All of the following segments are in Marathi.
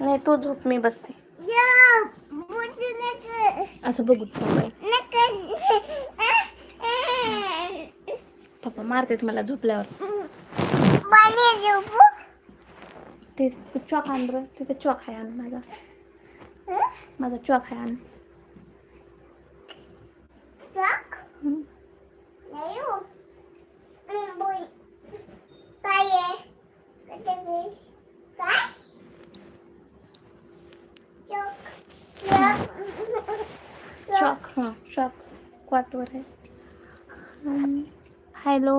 नाही तू झोप मी बसते. असं बघू पप्पा मारतेत मला झोपल्यावर. ते चॉक आण बरं. तिथे चॉक आहे आण माझा. माझा चॉक आहे आण हम्म. चॉक हां चॉक क्वाटवर आहे हम्म. हॅलो.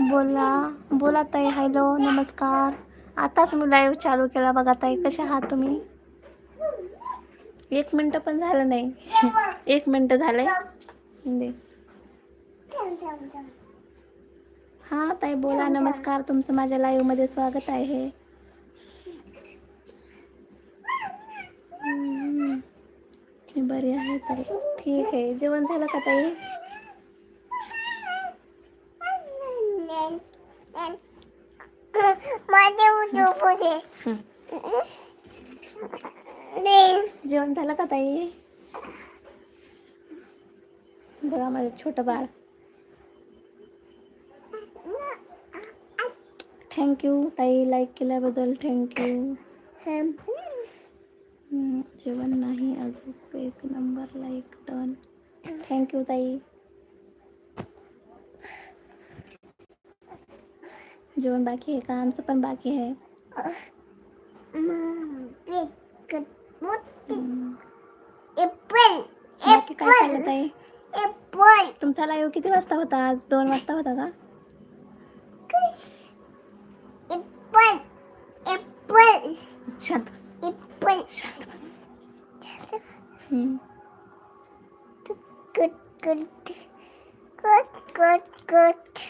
बोला बोला ताई हॅलो नमस्कार. आताच मी लाईव्ह चालू केला बघा ताई कसे आहात तुम्ही? एक मिनटं पण झालं नाही. एक मिनटं झालंय. दे. हा ताई बोला नमस्कार. तुमचं माझ्या लाईव्हमध्ये स्वागत आहे. मी बरी आहे ताई ठीक आहे. जेवण झालं का ताई? जेवण झालं का ताई बघा माझं छोटं बाळ थँक्यू ताई लाईक केल्याबद्दल थँक्यू जेवण नाही अजून एक नंबर लाईक डन थँक्यू ताई। जेवण बाकी आहे का? आमचं पण बाकी आहे. बाकी काय चाललं ताई? तुमचा लाईव्ह किती वाजता होता आज? दोन वाजता होता का? शांत बस. शांत बस. हम्म. Good, good, good, good, good,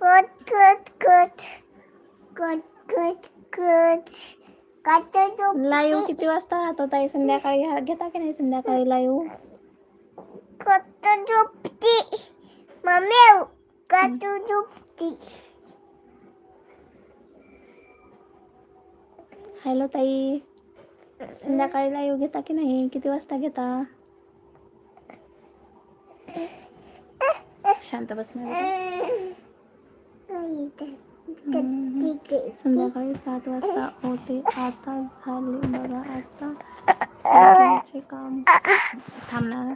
Kut kut kut. Kut kut kut. Live किती वाजता राहतो ताई? संध्याकाळी घेता की नाही संध्याकाळी लाईव्ह कट झोपती मम्मी कट झोपती हॅलो ताई. संध्याकाळी लाईव घेता की नाही? किती वाजता घेता? शांत बसणार संध्याकाळी सात वाजता होते आता झाले बघा आता रात्रीचे काम थांबणार.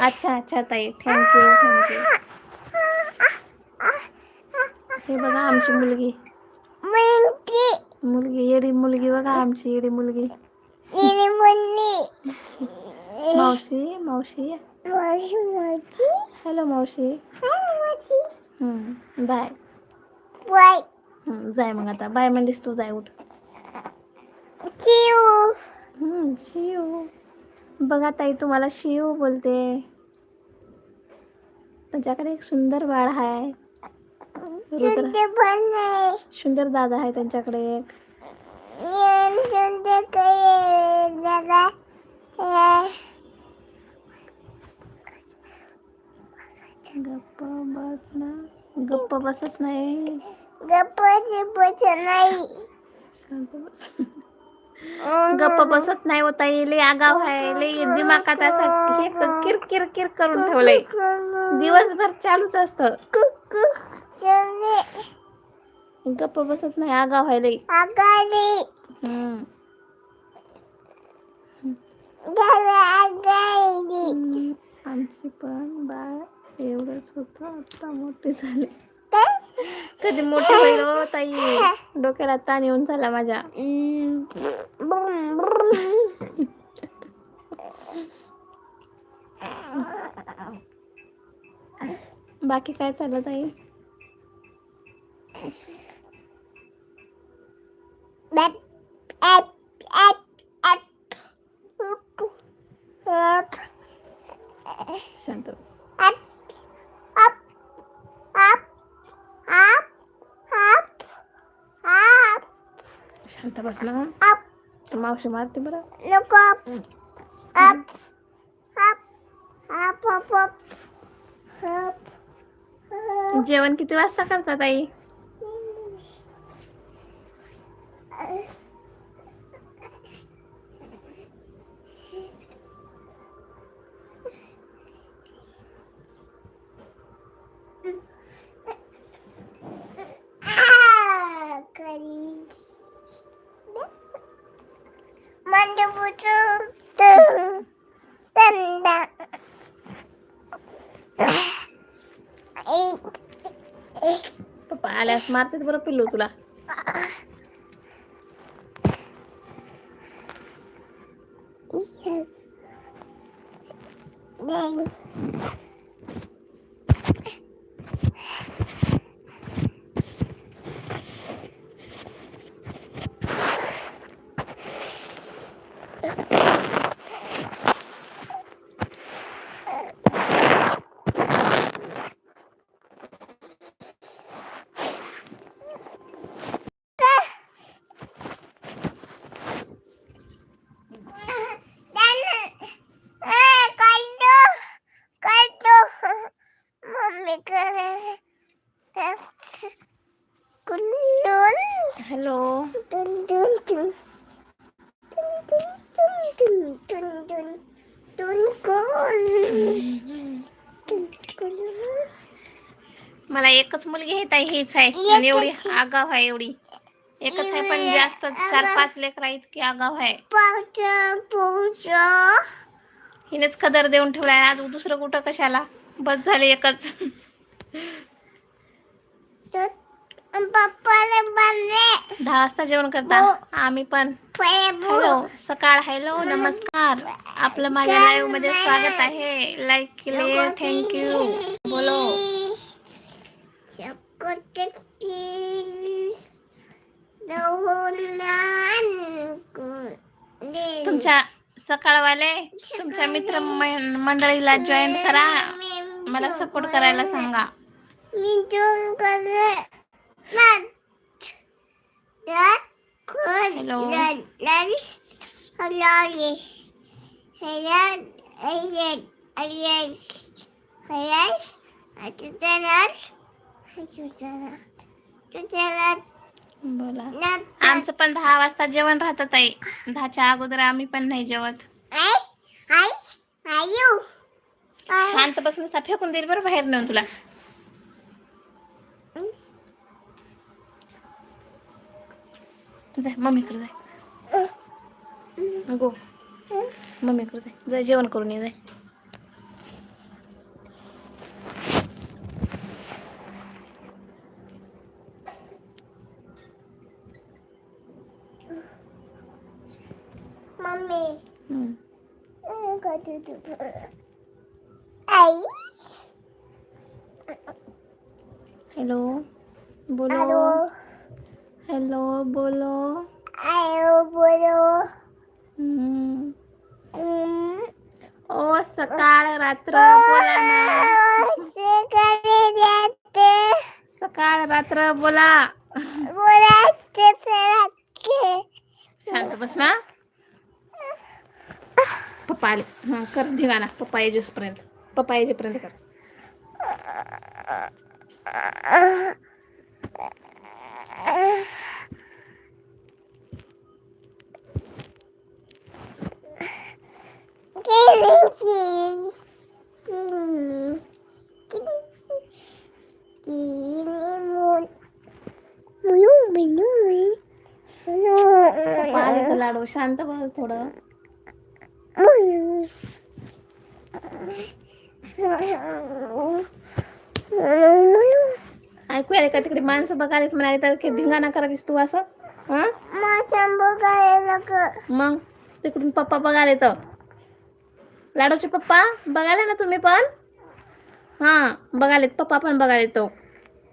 अच्छा अच्छा ताई थँक्यू थँक्यू हे बघा आमची मुलगी मुलगी येडी मुलगी बघा आमची येडी मुलगी. मावशी मावशी. हॅलो मावशी. बाय. हम्म, जाय मग आता. बाय म्हणलीस तू जाय उठ. शिव बघा ताई तुम्हाला शिव बोलते. त्यांच्याकडे एक सुंदर बाळ आहे. सुंदर दादा आहे त्यांच्याकडे एक. Yang गप्प बसना गप्प बसत नाही. गप्प बसत नाही. गप्प बसत नाही होता येईल आगाव आहे. दिमागात असा हे किर किर किर करून ठेवलंय. दिवसभर चालूच असत. गप्प बसत नाही. आगाव आहे लई. आगाव एवढंच होतं आता मोठी झाली? कधी मोठी होईल हो ताई. डोक्याला ताण येऊन झाला माझ्या. बाकी काय चाललं ताई. शांत आता बसला ना मावशी मारते बरं लोक जेवण किती वाजता करतात आई मारते बरं पिल्लू तुला. एकच मुलगी आहे ताई हीच आहे. आणि एवढी आगाव आहे एवढी. एकच आहे पण जास्त चार पाच लेकर इतकी आगाव आहे. हिनेच कदर देऊन ठेवलाय. आज दुसरं कुठं कशाला? बस झाले एकच. दहा वाजता जेवण करता? आम्ही पण. हॅलो सकाळ. हॅलो नमस्कार. आपलं माझ्या लाईव्हमध्ये स्वागत आहे. लाईक केले थँक्यू बोलो. तुमच्या सकाळवाले तुमच्या मित्र मंडळीला जॉईन करा. मला सपोर्ट करायला सांगा. करे Hello. बोला. आमचं पण दहा वाजता जेवण राहतं ताई. दहाच्या अगोदर आम्ही पण नाही जेवत. शांत बसून फेकून देईल बरं बाहेर नेऊन तुला. जाय मम्मीकडे जाय. गो. मम्मीकडे जाय. जाय जेवण करून ये जाय. मम्मी हम्म. आई हॅलो बोलो हॅलो हॅलो बोलो आयो बोलो हम्म. हम्म. ओ सकाळ रात्र बोला ना सकाळी जाते सकाळ रात्र बोला बोलायचे सराके शांत बस ना पप्पा आले हां कर धिगाणा पप्पा येजेपर्यंत पप्पा येजेपर्यंत कर. पप्पा आले तर लाडू शांत बस थोडं. ऐकू आले का तिकडे माणसं बघायला म्हणाले तर धिंगाणा करायलीस तू असं? मग? तिकडून पप्पा बघायला तर लाडूचे पप्पा बघायला ना तुम्ही पण? हां बघालेत पप्पा पण बघायला तो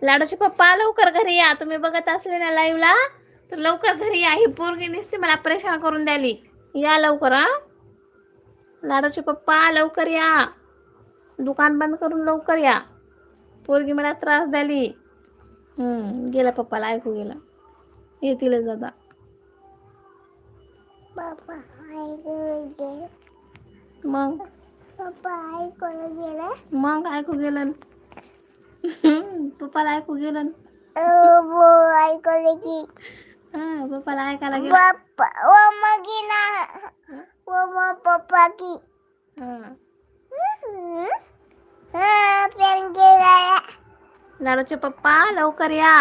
लाडूचे पप्पा लवकर घरी या. तुम्ही बघत असले ना लाईव्हला तर लवकर घरी या. ही पोरगी नसते मला परेशान करून द्याली या लवकर हा? लाडूचे पप्पा लवकर या. दुकान बंद करून लवकर या. पोरगी मला त्रास द्याली हम्म, गेला पप्पाला ऐकू गेला. येतीलच आता बाबा आई गेलं. मग? पप्पा आई कोण गेलं. मग ऐकू गेलं. पप्पाला ऐकू गेलं. ना. वो ऐकलं की. हा पप्पाला ऐकायला गेलं. बाप्पा वो पप्पा की लाडूचे पप्पा लवकर या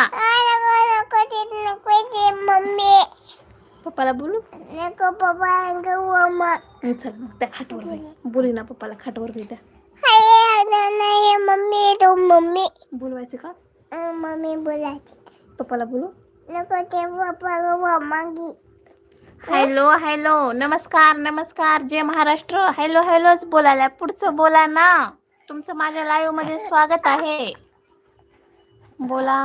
मम्मी पप्पाला बोलू नको पप्पा चल मग त्या खाटवर बोली ना पप्पाला खाटवर घे त्या नाही मम्मी तो मम्मी बोलवायचे का मम्मी बोलायची पप्पाला बोलू नको ते पप्पा मागी हॅलो हॅलो नमस्कार नमस्कार जय महाराष्ट्र. हॅलो हॅलोच बोलायला पुढचं बोला ना. तुमचं माझ्या लाईव्हमध्ये स्वागत आहे. बोला.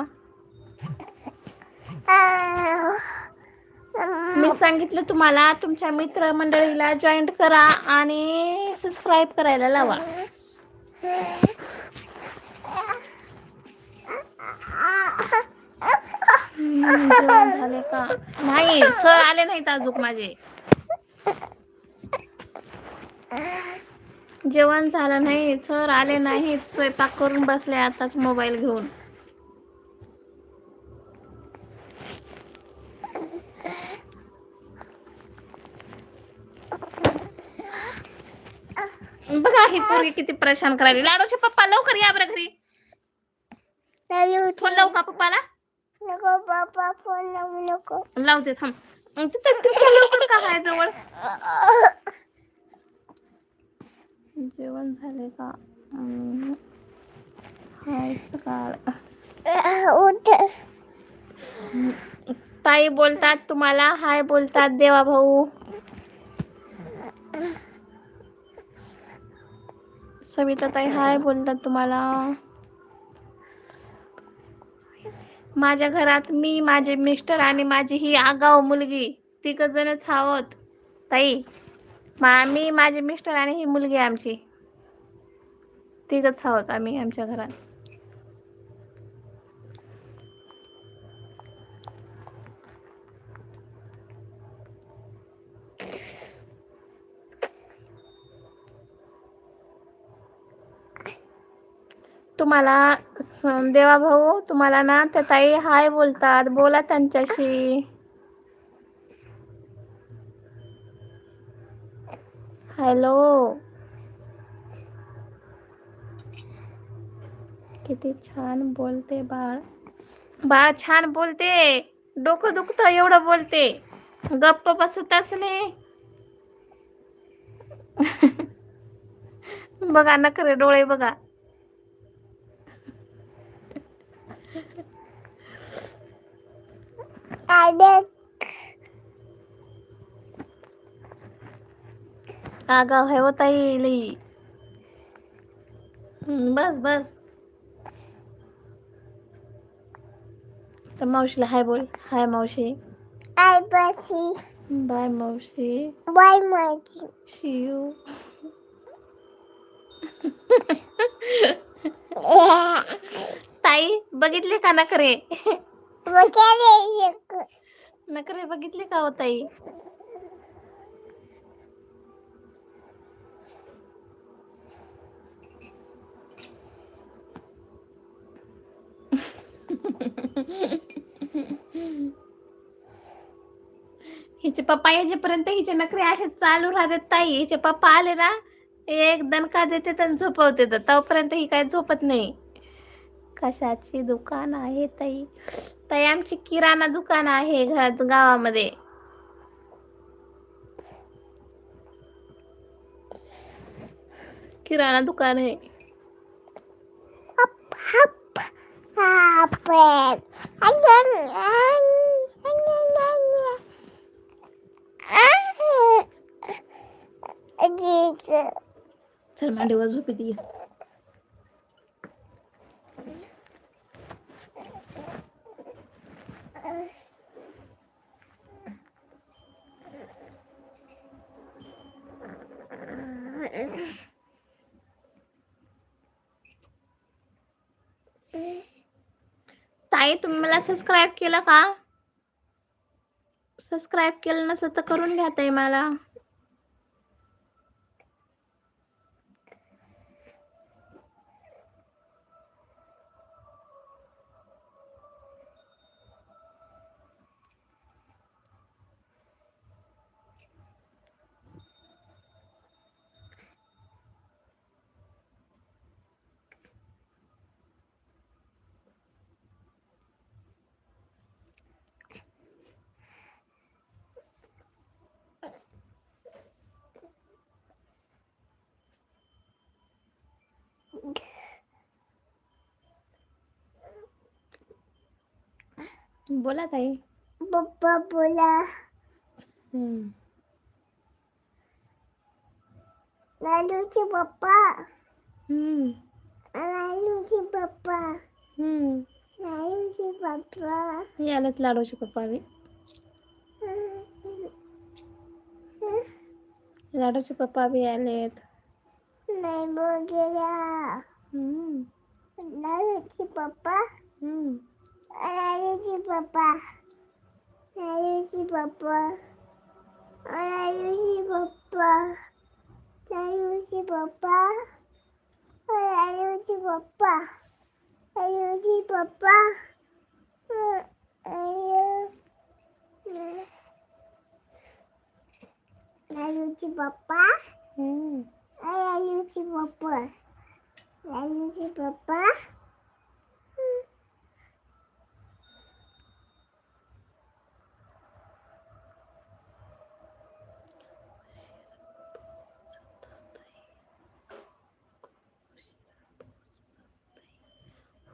मी सांगितलं तुम्हाला तुमच्या मित्र मंडळीला जॉईंट करा आणि सबस्क्राईब करायला लावा. झाले का? नाही सर आले नाहीत अजून माझे. जेवण झालं नाही सर आले नाहीत. स्वयंपाक करून बसले आताच मोबाईल घेऊन. बघा ही पोरगी किती परेशान करायली. लाडूचे पप्पा लवकर या बरं घरी. फोन लावू का पप्पाला? नको पप्पा फोन लावू नको. लावते थांब. अं, तिथं लवकर का आहे जवळ? जेवण झाले का? हाय सकाळ उठ. ताई बोलतात तुम्हाला हाय बोलतात देवा भाऊ. सविता ताई हाय बोलतात तुम्हाला. माझ्या घरात मी माझे मिस्टर आणि माझी ही आगाव मुलगी तिघ जणच आहोत. ताई मा मी माझे मिस्टर आणि ही मुलगी आमची. तिघच आहोत आम्ही आमच्या घरात. तुम्हाला देवा भाऊ तुम्हाला ना त्या ताई हाय बोलतात. बोला त्यांच्याशी. हॅलो. किती छान बोलते बाळ. बाळ छान बोलते. डोकं दुखत एवढं बोलते. गप्प बसतच नाही. बघा नखरे डोळे बघा. आगाव आहे होता येईल बस बस. तर मावशीला हाय बोल. हाय मावशी. आय बसी बाय मावशी. बाय माझी शियू ताई बघितले का नखरे? मग नकरे नखरे बघितले का हो ताई? हिचे पप्पा येजेपर्यंत हिचे नखरे असे चालू राहतात ताई. हिचे पप्पा आले ना एक दणका देते आणि झोपवते तर तोपर्यंत ही काय झोपत नाही. कशाची दुकान आहे ताई? ताई आमची किराणा दुकान आहे घरात गावामध्ये. किराणा दुकान आहे. चल मांडीवर झोपी ताई तुम्ही मला सबस्क्राईब केलं का? सबस्क्राईब केलं नसलं तर करून घ्या ताई मला. बोला ताई पप्पा बोला हम्म. लालूचे पप्पा हम्म. लालूचे पप्पा हम्म. लालूचे पप्पा यालेत लाडूचे पप्पा बी लाडूचे पप्पा बी आलेत नाही बघेला हम्म. लालूचे पप्पा हम्म. 啊，游戏宝宝，啊，游戏宝宝，我来游戏宝宝，来游戏宝宝，我来游戏宝宝，来游戏宝宝，嗯，哎呀，嗯，来游戏宝宝，嗯。哎呀，游戏宝宝，来游戏宝宝。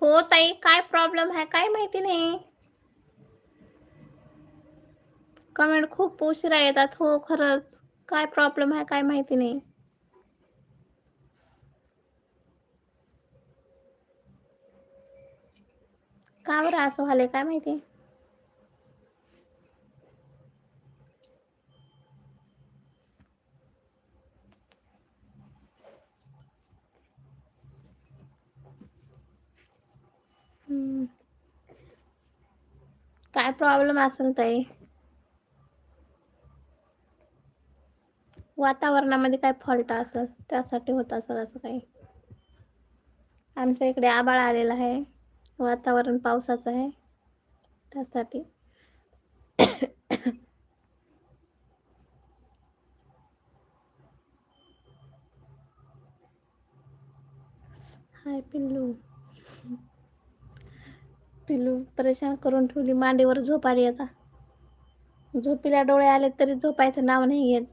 हो ताई? काय प्रॉब्लेम आहे? काय माहिती नाही. कमेंट खूप उशिरा येतात हो, खरंच. काय प्रॉब्लेम आहे? काय माहिती नाही. का बरं असं झालंय काय माहिती? काय प्रॉब्लेम असेल ताई? वातावरणामध्ये काय फॉल्ट असेल त्यासाठी होत असेल असं काही? आमच्या इकडे आबाळ आलेला आहे. वातावरण पावसाचं आहे. त्यासाठी. हाय पिल्लू. पिलू परेशान करून ठेवली मांडीवर झोप आली आता. झोपीला डोळे आले तरी झोपायचं नाव नाही घेत.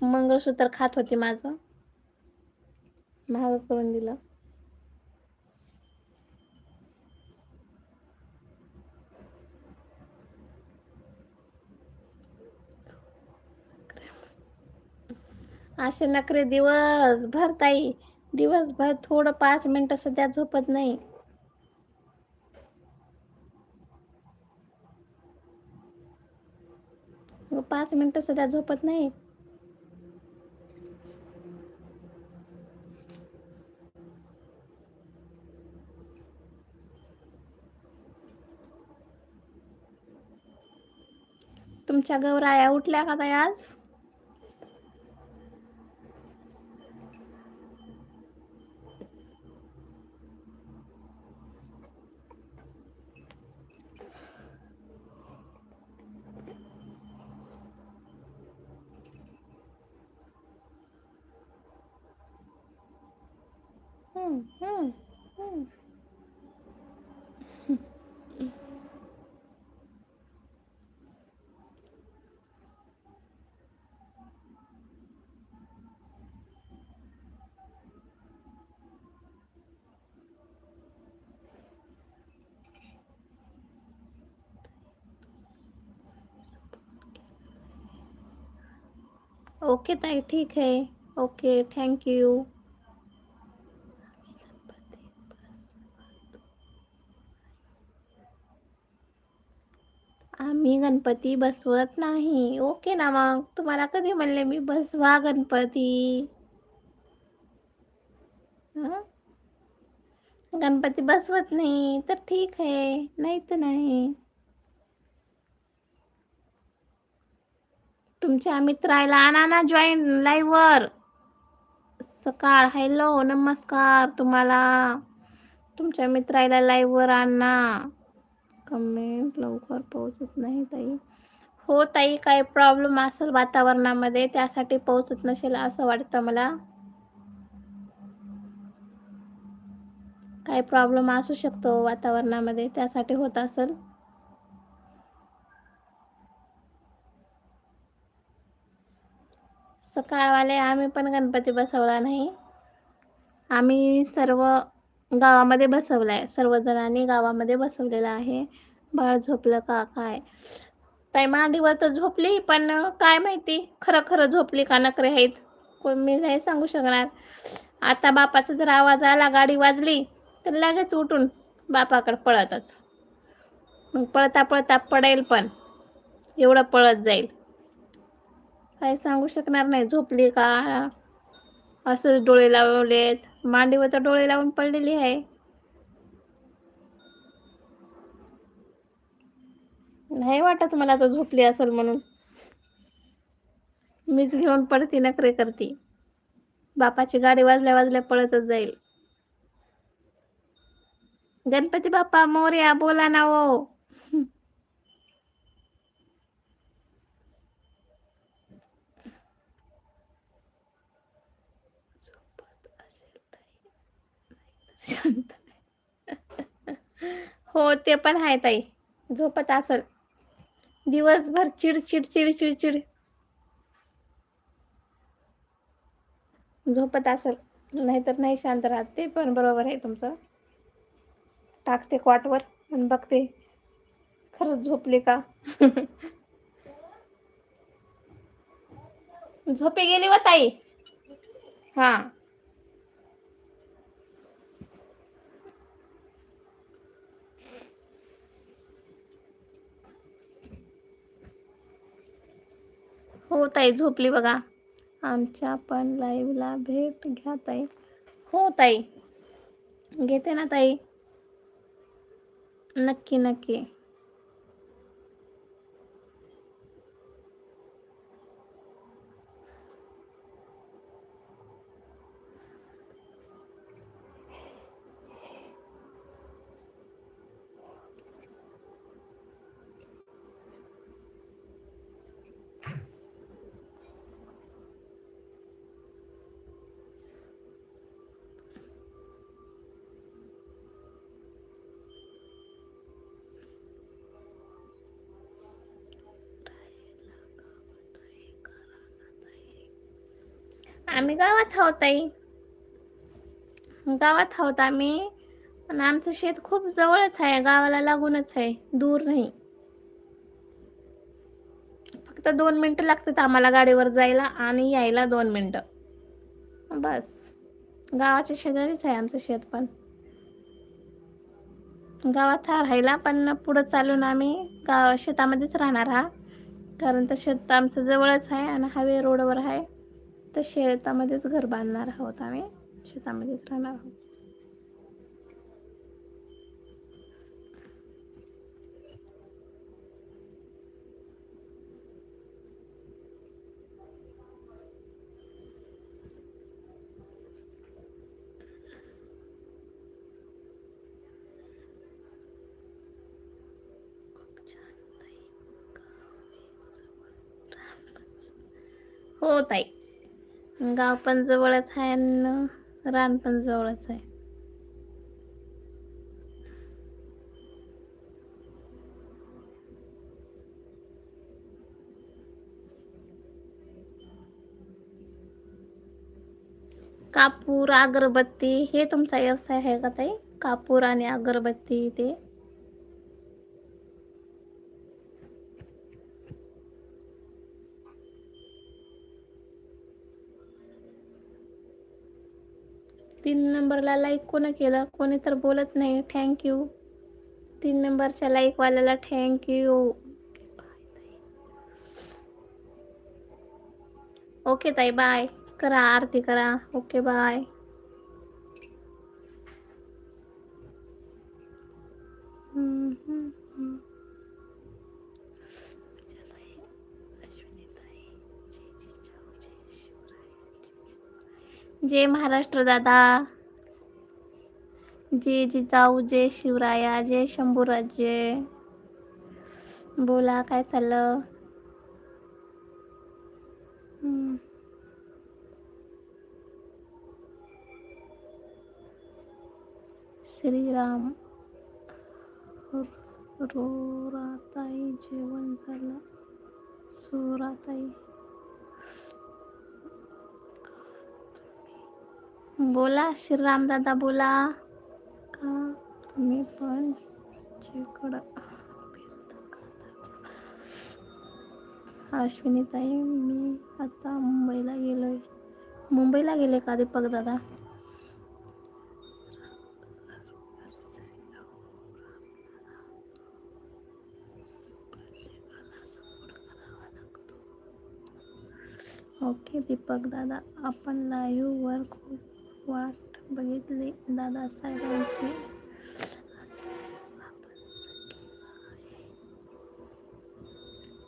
मंगळसूत्र खात होती माझं. महाग करून दिलं. असे नखरे दिवसभर ताई. दिवसभर थोडं पाच मिनटं सध्या झोपत नाही मग पाच मिनिटं सध्या झोपत नाही. तुमच्या गौराया उठल्या का ताई आज? ओके ताई ठीक है ओके थैंक यू आम्ही गणपती बसवत नाही. ओके ना मग? तुम्हाला कधी म्हणले मी बसवा गणपती? गणपती बसवत नाही तर ठीक आहे नाही तर नाही. तुमच्या मित्राला आणा ना जॉईन लाईव्हवर सकाळ हॅलो नमस्कार तुम्हाला. तुमच्या मित्राला लाईव्हवर आणा. कमेंट लवकर पोहोचत नाही ताई. हो ताई काय प्रॉब्लेम असेल वातावरणामध्ये त्यासाठी पोहोचत नसेल असं वाटतं मला. काय प्रॉब्लेम असू शकतो वातावरणामध्ये त्यासाठी होत असेल. सकाळवाले आम्ही पण गणपती बसवला नाही. आम्ही सर्व गावामध्ये बसवला आहे सर्वजणांनी गावामध्ये बसवलेला आहे. बाळ झोपलं का? काय? ताई मांडीवर तर झोपली पण काय माहिती? खरं खरं झोपली का नखरे आहेत? कोण मी नाही सांगू शकणार. आता बापाचा जर आवाज आला गाडी वाजली तर लगेच उठून बापाकडे पळतच. मग पळता पळता पडेल पण एवढं पळत जाईल. काय सांगू शकणार नाही झोपली का? असंच डोळे लावलेत. मांडीवर तर डोळे लावून पडलेली आहे. नाही वाटत मला तर झोपली असेल म्हणून. मीच घेऊन पडती नखरे करती. बापाची गाडी वाजल्या वाजल्या पळतच जाईल. गणपती बाप्पा मोर्या बोला ना ओ. शांत हो ते पण आहे ताई. झोपत असल. दिवसभर चिडचिड चिडचिड चिड झोपत असल. नाहीतर नाही शांत राहते पण बरोबर आहे तुमचं. टाकते क्वाटवर आणि बघते. खरंच झोपली का? झोपे गेली व ताई. हां. हो ताई झोपली बघा. आमच्या पण लाईव्हला भेट घ्या ताई. हो ताई. घेते ना ताई. नक्की नक्की. आम्ही गावात आहोत ताई गावात आहोत आम्ही पण आमचं शेत खूप जवळच आहे गावाला लागूनच आहे दूर नाही फक्त दोन मिनिटं लागतात आम्हाला गाडीवर जायला आणि यायला दोन मिनिटं बस गावाच्या शेजारीच आहे आमचं शेत पण गावात हा राहिला पण पुढं चालून आम्ही गाव शेतामध्येच राहणार हा कारण तर शेत आमचं जवळच आहे आणि हायवे रोडवर आहे तर शेतामध्येच घर बांधणार आहोत आम्ही. शेतामध्येच राहणार आहोत. हो ताई. गाव पण जवळच आहे आणि रान पण जवळच आहे. कापूर अगरबत्ती हे तुमचा व्यवसाय आहे का ताई? कापूर आणि अगरबत्ती ते? नंबरला लाईक कोण केलं? कोणी तर बोलत नाही. थँक्यू तीन नंबरच्या लाईकवाल्याला थँक्यू ओके ताई बाय करा आरती करा. ओके बाय जय महाराष्ट्र दादा. जय जिजाऊ जय शिवराया जय शंभूराजे बोला काय चाललं? हम्म. श्रीराम रोराताई जेवण झालं. सोराताई. बोला श्रीराम दादा बोला. का तुम्ही पण चेकडा अश्विनी ताई मी आता मुंबईला गेलो आहे मुंबईला गेले का दीपक दादा? ओके दीपक दादा आपण लाईव्हवर खूप वाट बघितली दादा साहेबांची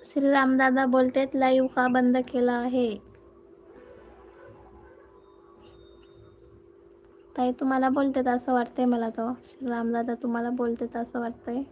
श्रीराम दादा बोलतेत लाईव्ह का बंद केला आहे? ताई तुम्हाला बोलतेत असं वाटतंय मला तो. श्रीराम दादा तुम्हाला बोलतेत असं वाटतंय?